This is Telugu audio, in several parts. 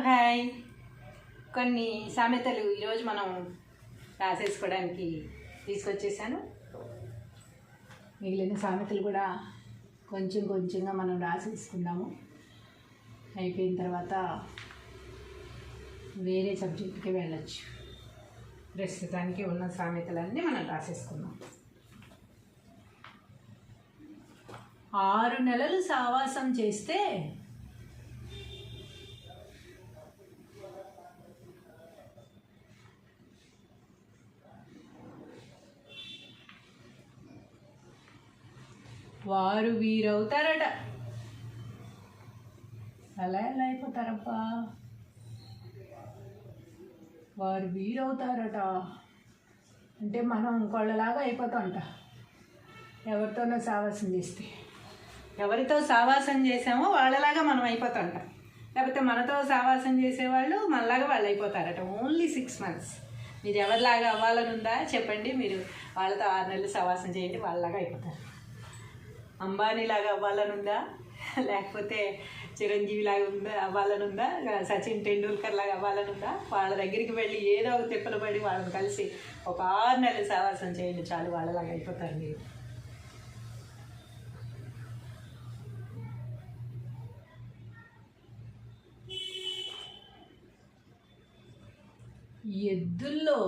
హాయ్. కొన్ని సామెతలు ఈరోజు మనం రాసేసుకోవడానికి తీసుకొచ్చేసాను. మిగిలిన సామెతలు కూడా కొంచెం కొంచెంగా మనం రాసేసుకుందాము. అయిపోయిన తర్వాత వేరే సబ్జెక్ట్కి వెళ్ళచ్చు. ప్రస్తుతానికి ఉన్న సామెతలన్నీ మనం రాసేసుకుందాం. ఆరు నెలలు సావాసం చేస్తే వారు వీరవుతారట. అలా ఎలా అయిపోతారప్పా వారు వీరవుతారట. అంటే మనం ఇంకోళ్ళలాగా అయిపోతాంట. ఎవరితోనో సావాసం చేస్తే. ఎవరితో సావాసం చేసామో వాళ్ళలాగా మనం అయిపోతాంట. లేకపోతే మనతో సావాసం చేసేవాళ్ళు మనలాగా వాళ్ళు అయిపోతారట. ఓన్లీ సిక్స్ మంత్స్ మీరు ఎవరిలాగా అవ్వాలని ఉందా చెప్పండి. మీరు వాళ్ళతో ఆరు నెలలు సావాసం చేయండి వాళ్ళలాగా అయిపోతారు. అంబానీ లాగా అవ్వాలని ఉందా లేకపోతే చిరంజీవి లాగా ఉందా అవ్వాలని ఉందా సచిన్ టెండూల్కర్ లాగా అవ్వాలని ఉందా వాళ్ళ దగ్గరికి వెళ్ళి ఏదో ఒక తిప్పలు పడి వాళ్ళని కలిసి ఒక ఆరు నెలలు సావాసం చేయండి చాలు వాళ్ళలాగా అయిపోతారు మీరు. ఎద్దుల్లో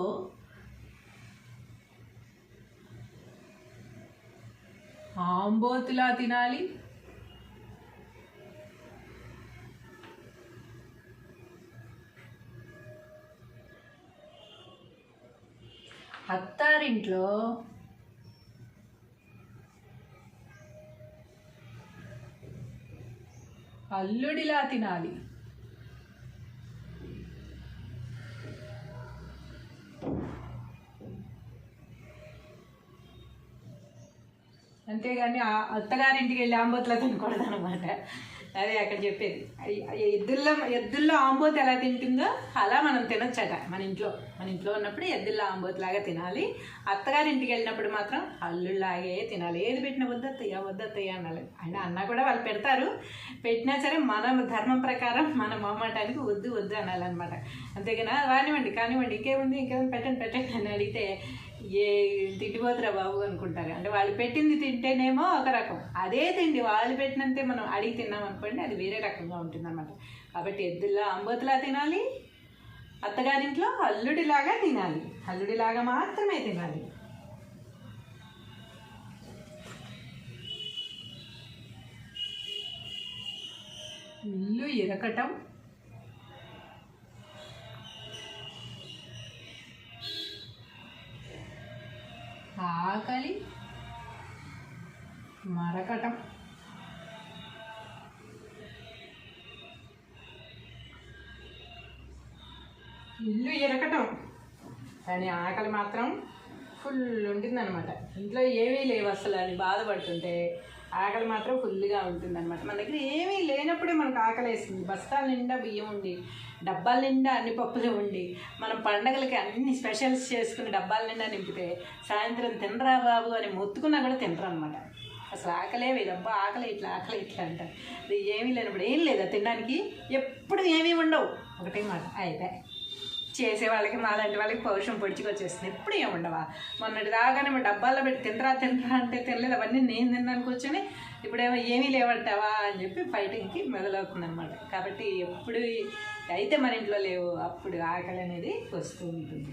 ఆంబోతులా తినాలి. అత్తారింట్లో అల్లుడిలా తినాలి. అంతేగాని అత్తగారింటికి వెళ్ళి ఆంబోతులా తినకూడదు అనమాట అదే అక్కడ చెప్పేది. ఎద్దుల్లో ఎద్దుల్లో ఆంబోతి ఎలా తింటుందో అలా మనం తినొచ్చట. మన ఇంట్లో మన ఇంట్లో ఉన్నప్పుడు ఎద్దుల్లో ఆంబోతులాగా తినాలి. అత్తగారింటికి వెళ్ళినప్పుడు మాత్రం అల్లుళ్ళలాగే తినాలి. ఏది పెట్టినా వద్దత్తయ్య వద్దత్తయ్య అనాలి అండ్ అన్న కూడా వాళ్ళు పెడతారు. పెట్టినా సరే మన ధర్మం ప్రకారం మన మొహమాటానికి వద్దు వద్దు అనాలన్నమాట. అంతేగాని రానివ్వండి కానివ్వండి ఇంకేముంది ఇంకేముంది పెట్టండి పెట్టండి అని అడిగితే ఏ తిండిపోతురా బాబు అనుకుంటారు. అంటే వాళ్ళు పెట్టింది తింటేనేమో ఒక రకం. అదే తిండి వాళ్ళు పెట్టినంతే మనం అడిగి తిన్నాం అనుకోండి అది వేరే రకంగా ఉంటుంది అనమాట కాబట్టి ఎద్దుల్లా అంబోతులా తినాలి అత్తగారింట్లో అల్లుడిలాగా తినాలి. అల్లుడిలాగా మాత్రమే తినాలి. ఇల్లు ఇరకటం ఆకలి మరకటం. ఇల్లు ఎరకటం కానీ ఆకలి మాత్రం ఫుల్ ఉంటుందన్నమాట. ఇంట్లో ఏమీ లేవు అసలు అని బాధపడుతుంటే. ఆకలి మాత్రం ఫుల్గా ఉంటుందన్నమాట. మన దగ్గర ఏమీ లేనప్పుడే మనకు ఆకలి వేస్తుంది. బస్తాల నిండా బియ్యం ఉండి డబ్బాల నిండా అన్ని పప్పులు ఉండి మనం పండగలకి అన్ని స్పెషల్స్ చేసుకుని డబ్బాల నిండా నింపితే సాయంత్రం తినరా బాబు అని మొత్తుకున్నా కూడా తినరు అనమాట అసలు ఆకలే వేదబ్బా ఆకలి ఇట్లా ఆకలి ఇట్లా అంటారు. ఏమీ లేనప్పుడు ఏం లేదా తినడానికి? ఎప్పుడు ఏమీ ఉండవు. ఒకటే మాట అయితే చేసే వాళ్ళకి మాలాంటి వాళ్ళకి పౌరుషం పొడిచుకొచ్చేస్తుంది. ఎప్పుడు ఏముండవా మొన్నటి దాకానే మా డబ్బాల్లో పెట్టి తింటరా తినరా అంటే తినలేదు. అవన్నీ నేను తిన్నాను కూర్చొని. ఇప్పుడేమో ఏమీ లేవంటావా అని చెప్పి ఫైటింగ్కి మొదలవుతుంది అనమాట కాబట్టి ఎప్పుడు అయితే మన ఇంట్లో లేవు. అప్పుడు ఆకలి అనేది వస్తూ ఉంటుంది.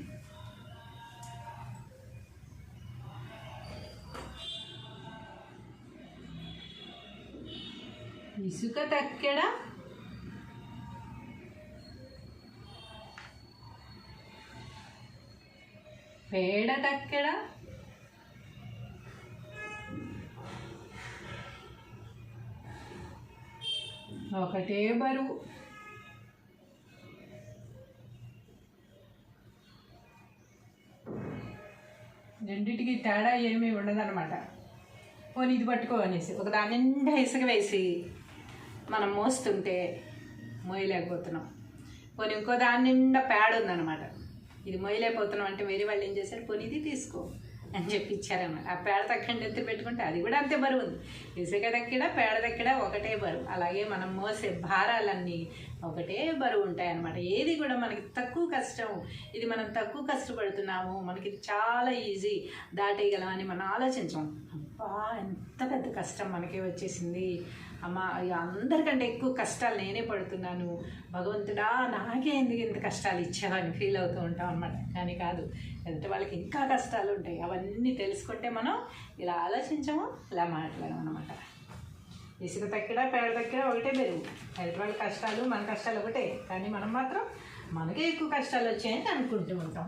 ఇసుక తక్కెడ? పేడ తక్కెడ? ఒకటే బరువు. రెండింటికి తేడా ఏమీ ఉండదన్నమాట. పోనీ ఇది పట్టుకో అనేసి. ఒక దాని నిండా ఇసుక వేసి మనం మోస్తుంటే మోయలేకపోతున్నాం. పోనీ ఇంకో దాని నిండా పేడ ఉందన్నమాట. ఇది మోయలేకపోతున్నాం అంటే వేరే వాళ్ళు ఏం చేశారు? పోనీ ఇది తీసుకో అని చెప్పి ఇచ్చారన్నమాట. ఆ పేడ తక్కండి ఎత్తి పెట్టుకుంటే అది కూడా అంతే బరువు ఉంది. ఇసుక దక్కిడ పేడ దక్కిడ ఒకటే బరువు. అలాగే మనం మోసే భారాలన్నీ ఒకటే బరువు ఉంటాయి అన్నమాట ఏది కూడా మనకి తక్కువ కష్టం. ఇది మనం తక్కువ కష్టపడుతున్నాము. మనకి చాలా ఈజీ. దాటేయగలం అని మనం ఆలోచించాం. అబ్బా ఎంత పెద్ద కష్టం మనకే వచ్చేసింది. అమ్మ ఇక అందరికంటే ఎక్కువ కష్టాలు నేనే పడుతున్నాను. భగవంతుడా నాకే ఎందుకు ఇంత కష్టాలు ఇచ్చావని ఫీల్ అవుతూ ఉంటాం అనమాట కానీ కాదు ఎదుటి వాళ్ళకి ఇంకా కష్టాలు ఉంటాయి. అవన్నీ తెలుసుకుంటే మనం ఇలా ఆలోచించము ఇలా మాట్లాడము అనమాట ఇసుక తక్కిడ పేడ తక్కిడ ఒకటే పెరుగు. ఎదుటి వాళ్ళ కష్టాలు మన కష్టాలు ఒకటే. కానీ మనం మాత్రం మనకే ఎక్కువ కష్టాలు వచ్చాయని అనుకుంటూ ఉంటాం.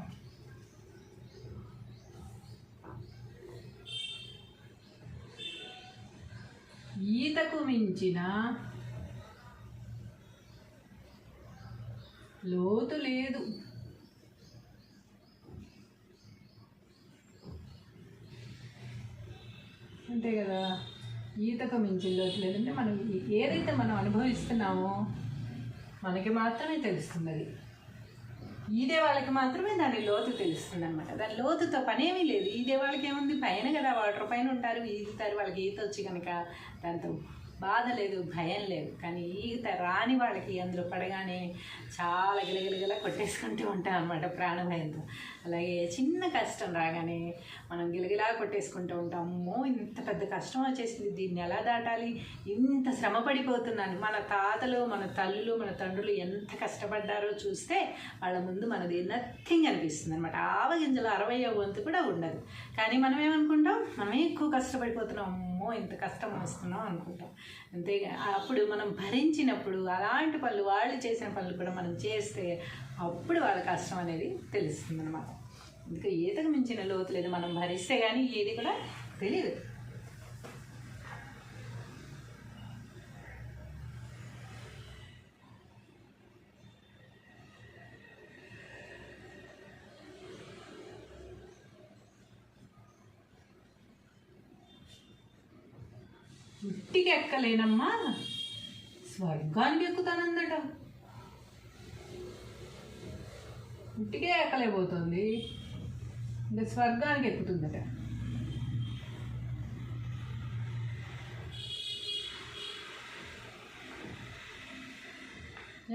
ఈతకు మించిన లోతు లేదు. అంతే కదా? ఈతకు మించిన లోతు లేదంటే మనం ఏదైతే మనం అనుభవిస్తున్నామో మనకి మాత్రమే తెలుస్తుంది అది. ఈదే వాళ్ళకి మాత్రమే దాని లోతు తెలుస్తుంది అనమాట దాని లోతుతో పనేమీ లేదు. ఈదే వాళ్ళకి ఏముంది? పైన కదా వాటర్ పైన ఉంటారు. ఈదుతారు వాళ్ళకి ఈత వచ్చి కనుక దాంతో బాధ లేదు భయం లేదు. కానీ ఈత రాని వాళ్ళకి అందులో పడగానే చాలా గిలగిలగిల కొట్టేసుకుంటూ ఉంటాం అనమాట ప్రాణభయంతో అలాగే చిన్న కష్టం రాగానే మనం గిలగిలా కొట్టేసుకుంటూ ఉంటాం. అమ్మో ఇంత పెద్ద కష్టం వచ్చేసింది. దీన్ని ఎలా దాటాలి? ఇంత శ్రమ పడిపోతున్నాను. మన తాతలు మన తల్లులు మన తండ్రులు ఎంత కష్టపడ్డారో చూస్తే వాళ్ళ ముందు మనది నథింగ్ అనిపిస్తుంది అనమాట ఆవగింజలు అరవై వంతు కూడా ఉండదు. కానీ మనం ఏమనుకుంటాం మనమే ఎక్కువ కష్టపడిపోతున్నాం. ఇంత కష్టం వస్తున్నాం అనుకుంటాం. అంతేగా అప్పుడు మనం భరించినప్పుడు అలాంటి పనులు వాళ్ళు చేసిన పనులు కూడా మనం చేస్తే అప్పుడు వాళ్ళ కష్టం అనేది తెలుస్తుంది అనమాట అందుకే ఈతకు మించిన లోతు లేదు మనం భరిస్తే కానీ ఏది కూడా తెలియదు. ఇంటికి ఎక్కలేనమ్మా స్వర్గానికి ఎక్కుతానందట. ఇంటికే ఎక్కలేకపోతుంది. ఇంకా స్వర్గానికి ఎక్కుతుందట.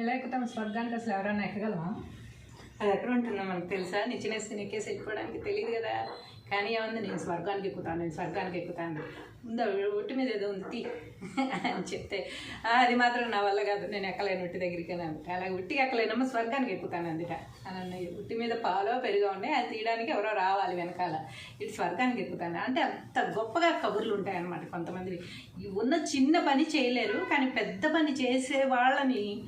ఎలా ఎక్కుతాం స్వర్గానికి అసలు ఎవరైనా ఎక్కగలమా? అది ఎక్కడ ఉంటుందో మనకు తెలుసా? నిచ్చినేసి నెక్కేసి ఎక్కువడానికి తెలియదు కదా. కానీ ఏముంది? నేను స్వర్గానికి ఎక్కుతాను నేను స్వర్గానికి ఎక్కుతాను. ఉందా? ఒట్టి మీద ఏదో ఉంది తీ. అని చెప్తే అది మాత్రం నా వల్ల కాదు నేను ఎక్కలేను ఒట్టి దగ్గరికి అని అంటే అలాగే ఉట్టి ఎక్కలేనమ్మా స్వర్గానికి ఎక్కుతాను అందుట. అని అన్నయ్య ఉట్టి మీద పాలో పెరుగా ఉన్నాయి అది తీయడానికి ఎవరో రావాలి వెనకాల. ఇటు స్వర్గానికి ఎక్కుతాను. అంటే అంత గొప్పగా కబుర్లు ఉంటాయి అన్నమాట కొంతమంది. ఉన్న చిన్న పని చేయలేరు కానీ పెద్ద పని చేసే వాళ్ళని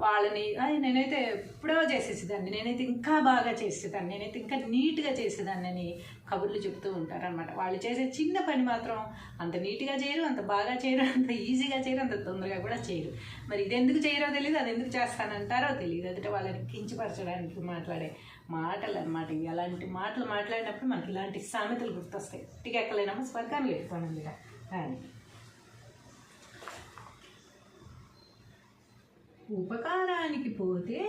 వాళ్ళని నేనైతే ఎప్పుడో చేసేసేదాన్ని. నేనైతే ఇంకా బాగా చేసేదాన్ని. నేనైతే ఇంకా నీట్గా చేసేదాన్ని అని కబుర్లు చెప్తూ ఉంటారనమాట వాళ్ళు చేసే చిన్న పని మాత్రం అంత నీట్గా చేయరు అంత బాగా చేయరు అంత ఈజీగా చేయరు అంత తొందరగా కూడా చేయరు. మరి ఇది ఎందుకు చేయరో తెలియదు అది ఎందుకు చేస్తానంటారో తెలియదు అదట వాళ్ళని కించపరచడానికి మాట్లాడే మాటలు అనమాట అలాంటి మాటలు మాట్లాడినప్పుడు మనకి ఇలాంటి సామెతలు గుర్తొస్తాయి. టికి ఎక్కలేనమ్మా స్వర్గాన్ని పెట్టుకోనండి కానీ ఉపకారానికి పోతే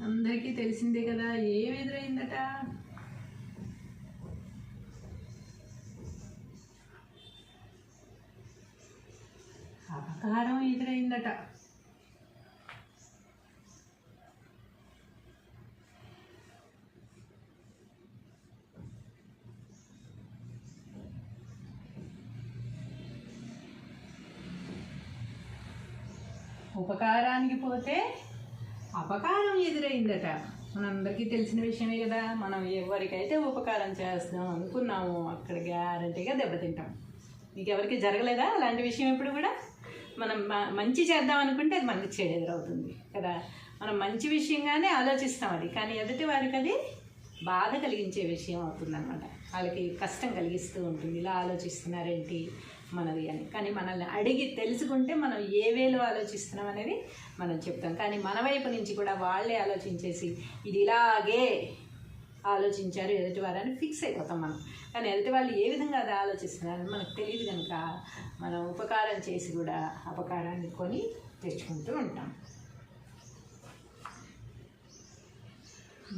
అందరికీ తెలిసిందే కదా ఏం ఎదురైందట? అపకారం ఎదురైందట. ఉపకారానికి పోతే అపకారం ఎదురైందట. మనందరికీ తెలిసిన విషయమే కదా. మనం ఎవరికైతే ఉపకారం చేస్తాం అనుకున్నామో అక్కడ గ్యారంటీగా దెబ్బతింటాం. మీకు ఎవరికి జరగలేదా అలాంటి విషయం ఎప్పుడు కూడా? మనం మంచి చేద్దాం అనుకుంటే అది మనకి చెడు ఎదురవుతుంది కదా. మనం మంచి విషయంగానే ఆలోచిస్తాం అది. కానీ ఎదుటి వారికి అది బాధ కలిగించే విషయం అవుతుందన్నమాట. వాళ్ళకి కష్టం కలిగిస్తూ ఉంటుంది. ఇలా ఆలోచిస్తున్నారేంటి? మనది అని. కానీ మనల్ని అడిగి తెలుసుకుంటే మనం ఏ వేలో ఆలోచిస్తున్నాం అనేది మనం చెప్తాం. కానీ మన వైపు నుంచి కూడా వాళ్ళే ఆలోచించేసి ఇది ఇలాగే ఆలోచించారు ఎదుటి అని ఫిక్స్ అయిపోతాం మనం. కానీ ఎదుటి వాళ్ళు ఏ విధంగా అది ఆలోచిస్తున్నారని మనకు తెలియదు కనుక మనం ఉపకారం చేసి కూడా అపకారాన్ని కొని తెచ్చుకుంటూ ఉంటాం.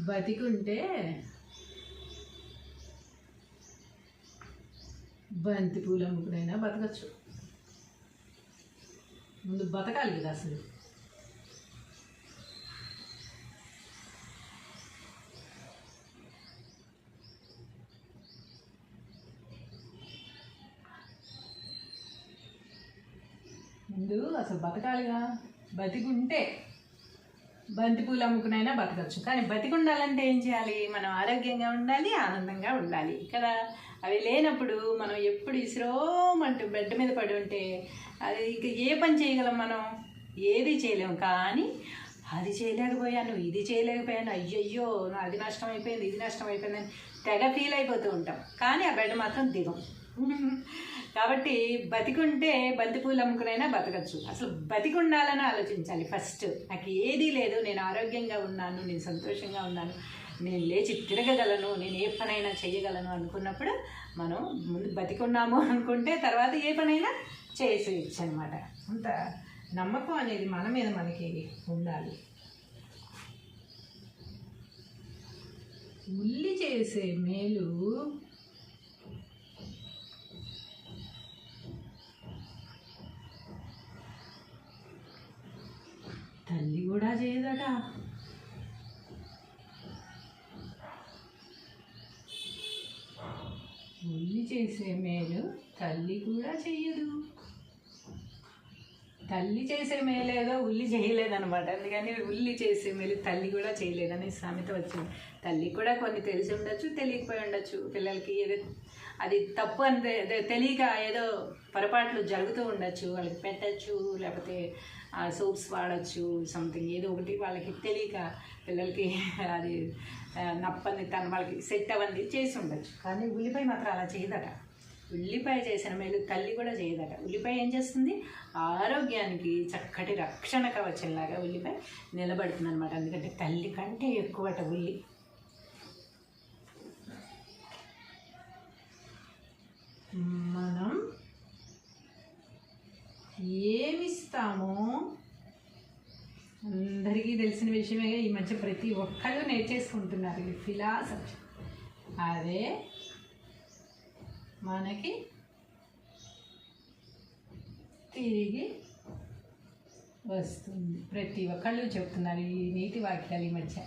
బతికుంటే బంతి పూలు అమ్ముకునైనా బతకచ్చు. ముందు బతకాలి కదా అసలు. ముందు అసలు బతకాలిగా బతికుంటే బంతి పూలు అమ్ముకునైనా బతకచ్చు. కానీ బతికుండాలంటే ఏం చేయాలి? మనం ఆరోగ్యంగా ఉండాలి ఆనందంగా ఉండాలి కదా. అవి లేనప్పుడు మనం ఎప్పుడు ఇసురోమంటూ బెడ్ మీద పడి ఉంటే అది ఇక ఏ పని చేయగలం మనం? ఏది చేయలేం. కానీ అది చేయలేకపోయాను ఇది చేయలేకపోయాను అయ్యయ్యో అది నష్టం అయిపోయింది ఇది నష్టం అయిపోయింది తెగ ఫీల్ అయిపోతూ ఉంటాం. కానీ ఆ బెడ్ మాత్రం దిగం. కాబట్టి బతికుంటే బంతిపూలు అమ్ముకునైనా బతకచ్చు. అసలు బతికి ఉండాలని ఆలోచించాలి ఫస్ట్. నాకు ఏదీ లేదు నేను ఆరోగ్యంగా ఉన్నాను నేను సంతోషంగా ఉన్నాను. నేను లేచి తిరగగలను నేను ఏ పనైనా చేయగలను అనుకున్నప్పుడు మనం ముందు బతికున్నాము అనుకుంటే తర్వాత ఏ పనైనా చేసేయచ్చు అనమాట అంత నమ్మకం అనేది మన మీద మనకి ఉండాలి. ఉల్లి చేసే మేలు తల్లి కూడా చేయదట ఉల్లి చేసే మేలు తల్లి కూడా చెయ్యదు. తల్లి చేసే మేలేదో ఉల్లి చేయలేదనమాట అందుకని ఉల్లి చేసే మేలు తల్లి కూడా చేయలేదని సామెత వచ్చింది. తల్లి కూడా కొన్ని తెలిసి ఉండొచ్చు తెలియకపోయి ఉండొచ్చు. పిల్లలకి ఏదో అది తప్పు అని తెలియక ఏదో పొరపాట్లు జరుగుతూ ఉండొచ్చు. వాళ్ళకి పెట్టచ్చు లేకపోతే సోప్స్ వాడచ్చు సంథింగ్ ఏదో ఒకటి వాళ్ళకి తెలియక పిల్లలకి అది నప్పని తన వాళ్ళకి సెట్ అవ్వంది చేసి ఉండొచ్చు. కానీ ఉల్లిపై మాత్రం అలా చేయదట. ఉల్లిపాయ చేసిన మేలు తల్లి కూడా చేయదట. ఉల్లిపాయ ఏం చేస్తుంది? ఆరోగ్యానికి చక్కటి రక్షణ కవచంలాగా ఉల్లిపాయ నిలబడుతుంది అనమాట ఎందుకంటే తల్లి కంటే ఎక్కువట ఉల్లి. మనం ఏమిస్తామో అందరికీ తెలిసిన విషయమే ఈ మధ్య ప్రతి ఒక్కళ్ళు నేర్చేసుకుంటున్నారు ఈ ఫిలాసఫీ. అదే మనకి తిరిగి వస్తుంది. ప్రతి ఒక్కళ్ళు చెప్తున్నారు ఈ నీతి వాక్యాలు ఈ మధ్య.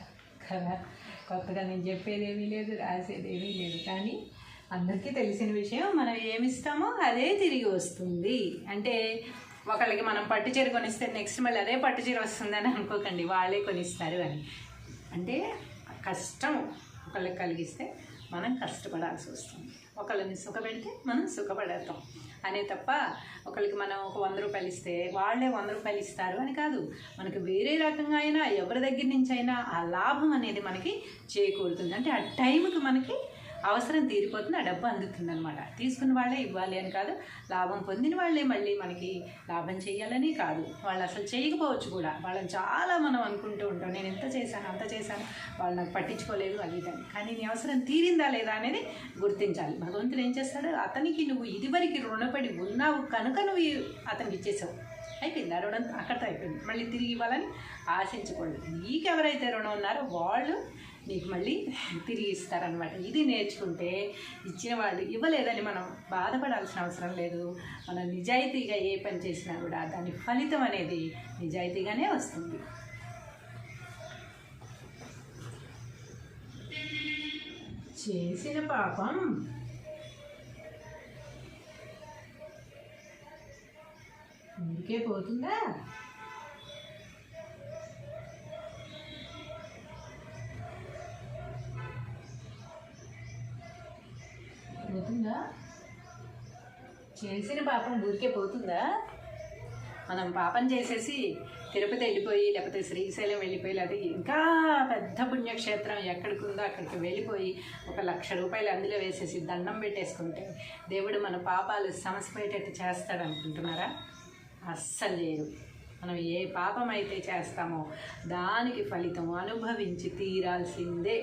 కదా? కొత్తగా నేను చెప్పేదేమీ లేదు రాసేది ఏమీ లేదు. కానీ అందరికీ తెలిసిన విషయం మనం ఏమిస్తామో అదే తిరిగి వస్తుంది. అంటే ఒకళ్ళకి మనం పట్టు చీర కొనిస్తే నెక్స్ట్ మళ్ళీ అదే పట్టు చీర వస్తుందని అనుకోకండి. వాళ్ళే కొనిస్తారు అని. అంటే కష్టం ఒకళ్ళకి కలిగిస్తే మనం కష్టపడాల్సి వస్తుంది. ఒకళ్ళని సుఖపెడితే మనం సుఖపడతాం. అనే తప్ప ఒకరికి మనం ఒక వంద రూపాయలు ఇస్తే వాళ్ళే వంద రూపాయలు ఇస్తారు అని కాదు. మనకి వేరే రకంగా అయినా ఎవరి దగ్గర నుంచి అయినా ఆ లాభం అనేది మనకి చేకూరుతుంది. అంటే ఆ టైంకి మనకి అవసరం తీరిపోతుంది ఆ డబ్బు అందుతుంది అనమాట తీసుకున్న వాళ్ళే ఇవ్వాలి అని కాదు లాభం పొందిన వాళ్ళే మళ్ళీ మనకి లాభం చేయాలని కాదు. వాళ్ళు అసలు చేయకపోవచ్చు కూడా. వాళ్ళని చాలా మనం అనుకుంటూ ఉంటాం నేను ఎంత చేశాను అంత చేశాను వాళ్ళు నాకు పట్టించుకోలేదు అది ఇదని కానీ నీ అవసరం తీరిందా లేదా అనేది గుర్తించాలి. భగవంతుడు ఏం చేస్తాడు? అతనికి నువ్వు ఇదివరకు రుణపడి ఉన్నావు కనుక నువ్వు అతనికి ఇచ్చేసావు. అయిపోయింది. ఆ రుణం అక్కడితో అయిపోయింది. మళ్ళీ తిరిగి ఇవ్వాలని ఆశించకూడదు నీకెవరైతే రుణం ఉన్నారో వాళ్ళు నీకు మళ్ళీ తిరిగి ఇస్తారనమాట ఇది నేర్చుకుంటే ఇచ్చిన వాళ్ళు ఇవ్వలేదని మనం బాధపడాల్సిన అవసరం లేదు. మనం నిజాయితీగా ఏ పని చేసినా కూడా దాని ఫలితం అనేది నిజాయితీగానే వస్తుంది. చేసిన పాపం. ఊరికే పోతుందా పోతుందా? తెలిసిన పాపం ఊరికే పోతుందా? మనం పాపం చేసేసి తిరుపతి వెళ్ళిపోయి లేకపోతే శ్రీశైలం వెళ్ళిపోయి లేకపోతే ఇంకా పెద్ద పుణ్యక్షేత్రం ఎక్కడికి ఉందో అక్కడికి వెళ్ళిపోయి ఒక లక్ష రూపాయలు అందులో వేసేసి దండం పెట్టేసుకుంటే దేవుడు మన పాపాలు సమసిపోయేటట్టు చేస్తాడు అనుకుంటున్నారా? అస్సలు లేరు మనం ఏ పాపం అయితే చేస్తామో దానికి ఫలితం అనుభవించి తీరాల్సిందే.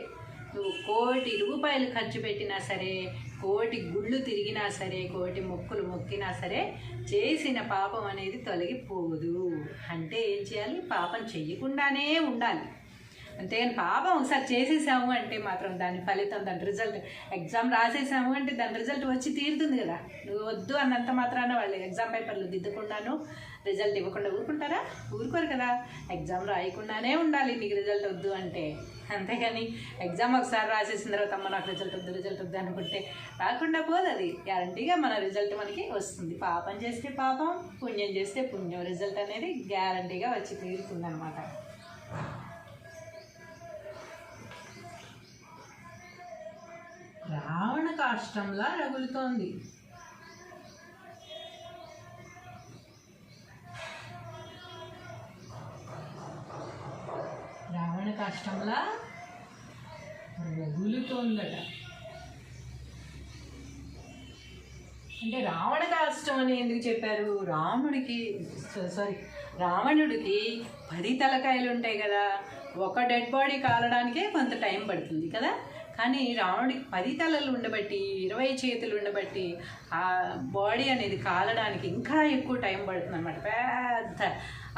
నువ్వు కోటి రూపాయలు ఖర్చు పెట్టినా సరే కోటి గుళ్ళు తిరిగినా సరే కోటి మొక్కులు మొక్కినా సరే చేసిన పాపం అనేది తొలగిపోదు. అంటే ఏం చేయాలి? పాపం చెయ్యకుండానే ఉండాలి. అంతేగాని పాపం ఒకసారి చేసేసాము అంటే మాత్రం దాని ఫలితం దాని రిజల్ట్ ఎగ్జామ్ రాసేసాము అంటే దాని రిజల్ట్ వచ్చి తీరుతుంది కదా. నువ్వు వద్దు అన్నంత మాత్రాన వాళ్ళు ఎగ్జామ్ పేపర్లు దిద్దుకుండాను రిజల్ట్ ఇవ్వకుండా ఊరుకుంటారా? ఊరుకోరు కదా. ఎగ్జామ్ రాయకుండానే ఉండాలి నీకు రిజల్ట్ వద్దు అంటే. అంతేగాని ఎగ్జామ్ ఒకసారి రాసేసిన తర్వాత అమ్మ నాకు రిజల్ట్ వద్దు రిజల్ట్ వద్దు అనుకుంటే రాకుండా పోదు అది గ్యారంటీగా మన రిజల్ట్ మనకి వస్తుంది. పాపం చేస్తే పాపం పుణ్యం చేస్తే పుణ్యం. రిజల్ట్ అనేది గ్యారంటీగా వచ్చి తీరుతుంది అనమాట రావణ కాష్టంలా రగులుతోంది. రావణ కష్టంలా రగులుతోందట. అంటే రావణ కాష్టం అని ఎందుకు చెప్పారు? రాముడికి సారీ రావణుడికి పది తలకాయలు ఉంటాయి కదా. ఒక డెడ్ బాడీ కాలడానికే కొంత టైం పడుతుంది కదా. కానీ రావణుడికి పది తలలు ఉండబట్టి ఇరవై చేతులు ఉండబట్టి ఆ బాడీ అనేది కాలడానికి ఇంకా ఎక్కువ టైం పడుతుంది అనమాట పెద్ద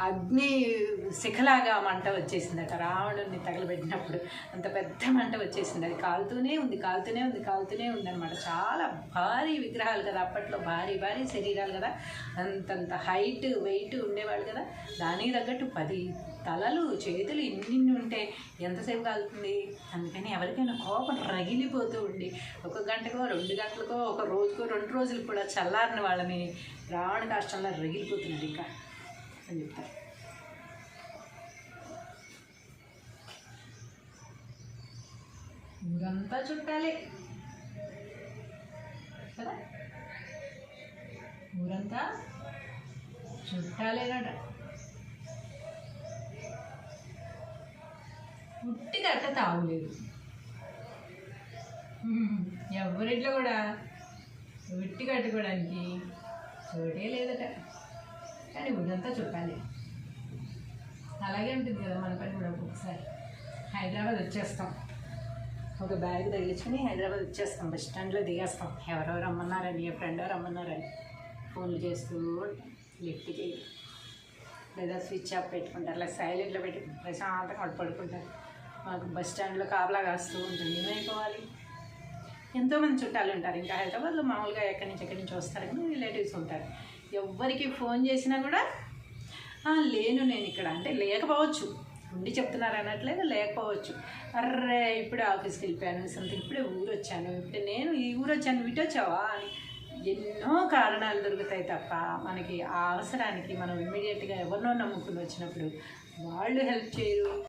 అగ్ని శిఖలాగా మంట వచ్చేసిందట. రావణుడిని తగలబెట్టినప్పుడు అంత పెద్ద మంట వచ్చేసింది. అది కాలుతూనే ఉంది కాలుతూనే ఉంది కాలుతూనే ఉంది అనమాట చాలా భారీ విగ్రహాలు కదా అప్పట్లో. భారీ భారీ శరీరాలు కదా. అంతంత హైట్ వెయిట్ ఉండేవాళ్ళు కదా. దానికి తగ్గట్టు పది తలలు చేతులు ఇన్ని ఉంటే ఎంతసేపు కాలుతుంది? అందుకని ఎవరికైనా కోపం రగిలిపోతూ ఉండి ఒక గంటకో రెండు గంటలకో ఒక రోజుకో రెండు రోజులు కూడా చల్లారిన వాళ్ళని రావణ కాష్టంలో రగిలిపోతుంది ఇంకా. అని చెప్తారు. ఊరంతా చుట్టాలే. కదా? ఊరంతా చుట్టాలేనట. ఉట్టి తాగులేదు. ఎవరింట్లో కూడా? ఉట్టి కట్టుకోవడానికి చోటే లేదట. కానీ ఊరంతా చుట్టాలి. అలాగే ఉంటుంది కదా మన పని కూడా ఒక్కొక్కసారి. హైదరాబాద్ వచ్చేస్తాం. ఒక బ్యాగ్ తగిలించుకొని హైదరాబాద్ వచ్చేస్తాం. బస్ స్టాండ్లో దిగేస్తాం. ఎవరెవరు రమ్మన్నారని ఏ ఫ్రెండ్ రమ్మన్నారని ఫోన్లు చేస్తూ లిఫ్ట్ చేయి లేదా స్విచ్ ఆఫ్ పెట్టుకుంటారు. అలా సైలెంట్లో పెట్టి ప్రశాంతంగా వాళ్ళు పడుకుంటారు. మాకు బస్ స్టాండ్లో కాపలా కాస్తూ ఉంటుంది. ఏమైపోవాలి? ఎంతోమంది చుట్టాలు ఉంటారు. ఇంకా హైదరాబాద్లో మామూలుగా ఎక్కడి నుంచి ఎక్కడి నుంచి వస్తారు? కానీ రిలేటివ్స్ ఉంటారు. ఎవరికి ఫోన్ చేసినా కూడా లేను నేను ఇక్కడ. అంటే లేకపోవచ్చు. ఉండి చెప్తున్నారు అనట్లేదు లేకపోవచ్చు. అర్రే ఇప్పుడే ఆఫీస్కి వెళ్ళిపోయాను. సంథింగ్ ఇప్పుడే ఊరు వచ్చాను ఇప్పుడే నేను ఈ ఊరు వచ్చాను ఇటు వచ్చావా? అని. ఎన్నో కారణాలు దొరుకుతాయి తప్ప మనకి ఆ అవసరానికి మనం ఇమ్మీడియట్గా ఎవరినో నమ్ముకుని వచ్చినప్పుడు వాళ్ళు హెల్ప్ చేయరు.